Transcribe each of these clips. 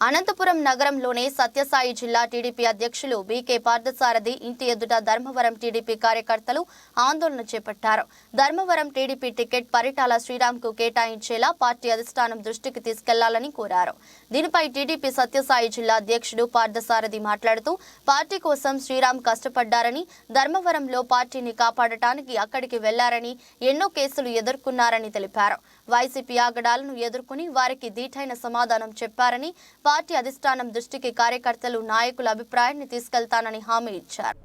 అనంతపురం నగరంలోని సత్యసాయి జిల్లా టీడీపీ అధ్యక్షులు బీకే పార్థసారథి ఇంటి ఎదుట ధర్మవరం టీడీపీ కార్యకర్తలు ఆందోళన చేపట్టారు. ధర్మవరం టీడీపీ టికెట్ పరిటాల శ్రీరామ్కు కేటాయించేలా పార్టీ అధిష్టానం దృష్టికి తీసుకెళ్ళాలని కోరారు. దీనిపై టీడీపీ సత్యసాయి జిల్లా అధ్యక్షుడు పార్థసారథి మాట్లాడుతూ పార్టీ కోసం శ్రీరామ్ కష్టపడ్డారని ధర్మవరంలో పార్టీని కాపాడటానికి అక్కడికి వెళ్ళారని ఎన్నో కేసులు ఎదుర్కొన్నారని తెలిపారు. వైసీపీ ఆగడాలను ఎదుర్కొని వారికి దీటైన సమాధానం చెప్పారని పార్టీ అధిష్టానం దృష్టికి కార్యకర్తలు నాయకుల అభిప్రాయాన్ని తీసుకెళ్తానని హామీ ఇచ్చారు.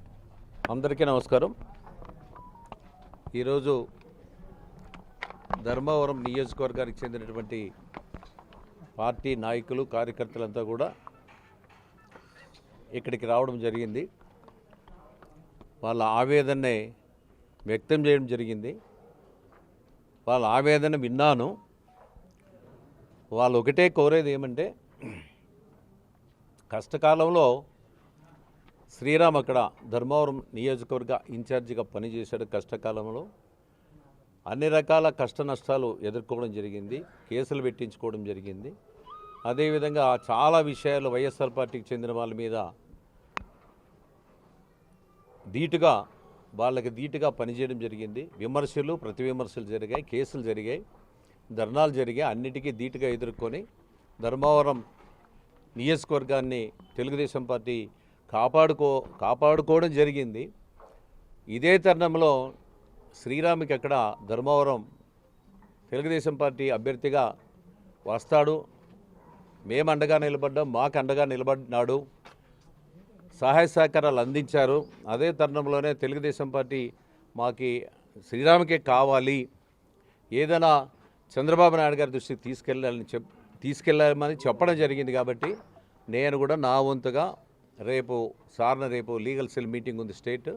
అందరికీ నమస్కారం. ఈరోజు ధర్మవరం నియోజకవర్గానికి చెందినటువంటి పార్టీ నాయకులు కార్యకర్తలంతా కూడా ఇక్కడికి రావడం జరిగింది. వాళ్ళ ఆవేదనని వ్యక్తం చేయడం జరిగింది. వాళ్ళ ఆవేదన విన్నాను. వాళ్ళు ఒకటే కోరేది ఏమంటే కష్టకాలంలో శ్రీరామ్ అక్కడ ధర్మవరం నియోజకవర్గ ఇన్ఛార్జిగా పనిచేశాడు కష్టకాలంలో. అన్ని రకాల కష్ట నష్టాలు ఎదుర్కోవడం జరిగింది. కేసులు పెట్టించుకోవడం జరిగింది. అదేవిధంగా చాలా విషయాలు వైఎస్ఆర్ పార్టీకి చెందిన వాళ్ళ మీద ధీటుగా వాళ్ళకి ధీటుగా పనిచేయడం జరిగింది. విమర్శలు ప్రతి విమర్శలు జరిగాయి కేసులు జరిగాయి ధర్నాలు జరిగాయి. అన్నిటికీ ధీటుగా ఎదుర్కొని ధర్మవరం నియోజకవర్గాన్ని తెలుగుదేశం పార్టీ కాపాడుకో కాపాడుకోవడం జరిగింది. ఇదే తరుణంలో శ్రీరామికి అక్కడ ధర్మవరం తెలుగుదేశం పార్టీ అభ్యర్థిగా వస్తాడు మేము అండగా నిలబడ్డాం మాకు అండగా నిలబడినాడు. సహాయ సహకారాలు అందించారు. అదే తరుణంలోనే తెలుగుదేశం పార్టీ మాకి శ్రీరామకే కావాలి. ఏదైనా చంద్రబాబు నాయుడు గారి దృష్టికి తీసుకెళ్ళాలని చెప్ తీసుకెళ్ళామని చెప్పడం జరిగింది కాబట్టి నేను కూడా నా వంతుగా రేపు సార్న రేపు లీగల్ సెల్ మీటింగ్ ఉంది స్టేట్.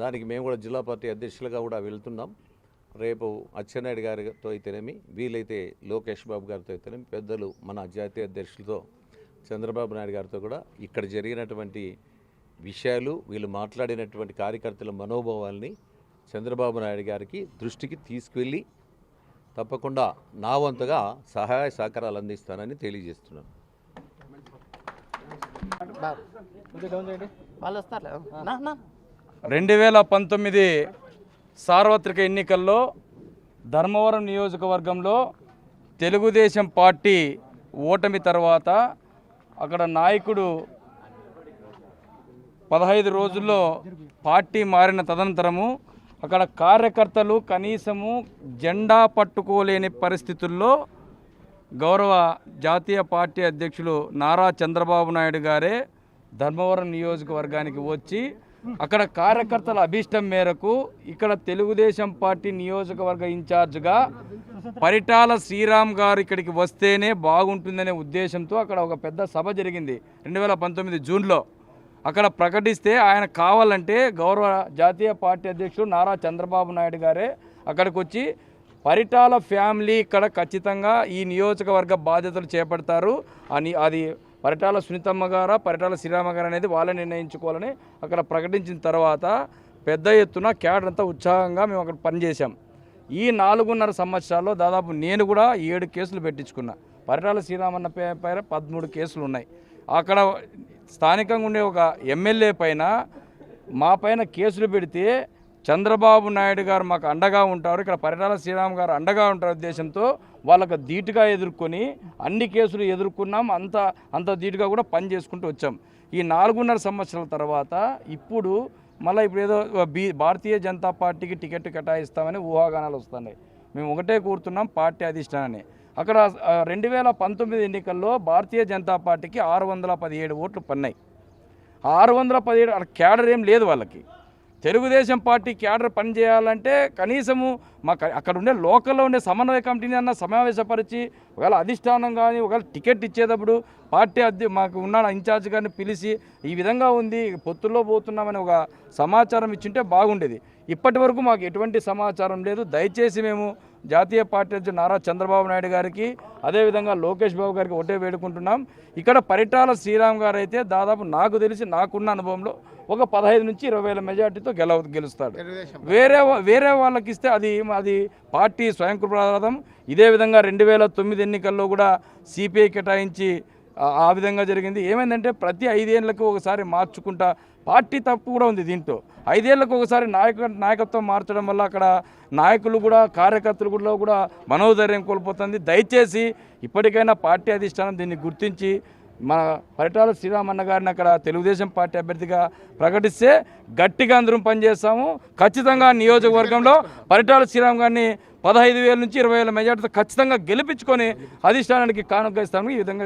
దానికి మేము కూడా జిల్లా పార్టీ అధ్యక్షులుగా కూడా వెళ్తున్నాం. రేపు అచ్చెన్నాయుడు గారితో అయితేనేమి వీలైతే లోకేష్ బాబు గారితో అయితేనేమి పెద్దలు మన జాతీయ అధ్యక్షులతో చంద్రబాబు నాయుడు గారితో కూడా ఇక్కడ జరిగినటువంటి విషయాలు వీళ్ళు మాట్లాడినటువంటి కార్యకర్తల మనోభావాల్ని చంద్రబాబు నాయుడు గారికి దృష్టికి తీసుకువెళ్ళి తప్పకుండా నా వంతుగా సహాయ సహకారాలు అందిస్తానని తెలియజేస్తున్నాను. వాళ్ళు వస్తారులే. నా నా. రెండు వేల పంతొమ్మిది సార్వత్రిక ఎన్నికల్లో ధర్మవరం నియోజకవర్గంలో తెలుగుదేశం పార్టీ ఓటమి తర్వాత అక్కడ నాయకుడు పదహైదు రోజుల్లో పార్టీ మారిన తదనంతరము అక్కడ కార్యకర్తలు కనీసము జెండా పట్టుకోలేని పరిస్థితుల్లో గౌరవ జాతీయ పార్టీ అధ్యక్షులు నారా చంద్రబాబు నాయుడు గారే ధర్మవరం నియోజకవర్గానికి వచ్చి అక్కడ కార్యకర్తల అభీష్టం మేరకు ఇక్కడ తెలుగుదేశం పార్టీ నియోజకవర్గ ఇన్ఛార్జ్గా పరిటాల శ్రీరామ్ గారు ఇక్కడికి వస్తేనే బాగుంటుందనే ఉద్దేశంతో అక్కడ ఒక పెద్ద సభ జరిగింది. రెండు వేల పంతొమ్మిది జూన్లో అక్కడ ప్రకటిస్తే ఆయన కావాలంటే గౌరవ జాతీయ పార్టీ అధ్యక్షుడు నారా చంద్రబాబు నాయుడు గారే అక్కడికి వచ్చి పరిటాల ఫ్యామిలీ ఇక్కడ ఖచ్చితంగా ఈ నియోజకవర్గ బాధ్యతలు చేపడతారు. అని అది పరిటాల సునీతమ్మ గారా పరిటాల శ్రీరామ గారు అనేది వాళ్ళే నిర్ణయించుకోవాలని అక్కడ ప్రకటించిన తర్వాత పెద్ద ఎత్తున క్యాడర్ అంతా ఉత్సాహంగా మేము అక్కడ పనిచేసాం ఈ నాలుగున్నర సంవత్సరాల్లో దాదాపు నేను కూడా ఏడు కేసులు పెట్టించుకున్నా. పరిటాల శ్రీరామన్న పే పైన పదమూడు కేసులు ఉన్నాయి. అక్కడ స్థానికంగా ఉండే ఒక ఎమ్మెల్యే పైన మా పైన కేసులు పెడితే చంద్రబాబు నాయుడు గారు మాకు అండగా ఉంటారు ఇక్కడ పరిటాల శ్రీరామ్ గారు అండగా ఉంటారు ఉద్దేశంతో వాళ్ళకు ధీటుగా ఎదుర్కొని అన్ని కేసులు ఎదుర్కొన్నాం అంత అంత ధీటుగా కూడా పని చేసుకుంటూ వచ్చాం. ఈ నాలుగున్నర సంవత్సరాల తర్వాత ఇప్పుడు మళ్ళీ ఇప్పుడు ఏదో బీ భారతీయ జనతా పార్టీకి టికెట్ కేటాయిస్తామని ఊహాగానాలు వస్తున్నాయి. మేము ఒకటే కోరుతున్నాం పార్టీ అధిష్టానాన్ని. అక్కడ రెండు వేల పంతొమ్మిది ఎన్నికల్లో భారతీయ జనతా పార్టీకి ఆరు వందల పదిహేడు ఓట్లు పన్నాయి. ఆరు వందల పదిహేడు అక్కడ క్యాడర్ ఏం లేదు వాళ్ళకి. తెలుగుదేశం పార్టీ క్యాడర్ పనిచేయాలంటే కనీసము మాకు అక్కడ ఉండే లోకల్లో ఉండే సమన్వయ కమిటీని అన్న సమావేశపరిచి ఒకవేళ అధిష్టానం కానీ ఒకవేళ టికెట్ ఇచ్చేటప్పుడు పార్టీ అధ్య మాకు ఉన్న ఇన్ఛార్జ్ గారిని పిలిచి ఈ విధంగా ఉంది పొత్తుల్లో పోతున్నామని ఒక సమాచారం ఇచ్చింటే బాగుండేది. ఇప్పటి వరకు మాకు ఎటువంటి సమాచారం లేదు. దయచేసి మేము జాతీయ పార్టీ అధ్యక్షుడు నారా చంద్రబాబు నాయుడు గారికి అదేవిధంగా లోకేష్ బాబు గారికి ఒకటే వేడుకుంటున్నాం. ఇక్కడ పరిటాల శ్రీరామ్ గారు అయితే దాదాపు నాకు తెలిసి నాకున్న అనుభవంలో ఒక పదహైదు నుంచి ఇరవై వేల మెజార్టీతో గెల గెలుస్తాడు. వేరే వేరే వాళ్ళకి ఇస్తే అది అది పార్టీ స్వయంకృపరాధం ఇదే విధంగా రెండు వేల తొమ్మిది ఎన్నికల్లో కూడా సిపిఐ కేటాయించి ఆ- ఆ విధంగా జరిగింది. ఏమైందంటే ప్రతి ఐదేళ్ళకు ఒకసారి మార్చుకుంటా పార్టీ తప్పు కూడా ఉంది దీంట్లో. ఐదేళ్ళకు ఒకసారి నాయక నాయకత్వం మార్చడం వల్ల అక్కడ నాయకులు కూడా కార్యకర్తలు కూడా కూడా మనోధైర్యం కోల్పోతుంది. దయచేసి ఇప్పటికైనా పార్టీ అధిష్టానం దీన్ని గుర్తించి మన పరిటాల శ్రీరామన్న గారిని అక్కడ తెలుగుదేశం పార్టీ అభ్యర్థిగా ప్రకటిస్తే గట్టిగా అందరం పనిచేస్తాము. ఖచ్చితంగా నియోజకవర్గంలో పరిటాల శ్రీరామ్ గారిని పదహైదు వేల నుంచి ఇరవై వేల మెజార్టీతో ఖచ్చితంగా గెలిపించుకొని అధిష్టానానికి కానుక ఇస్తాము ఈ విధంగా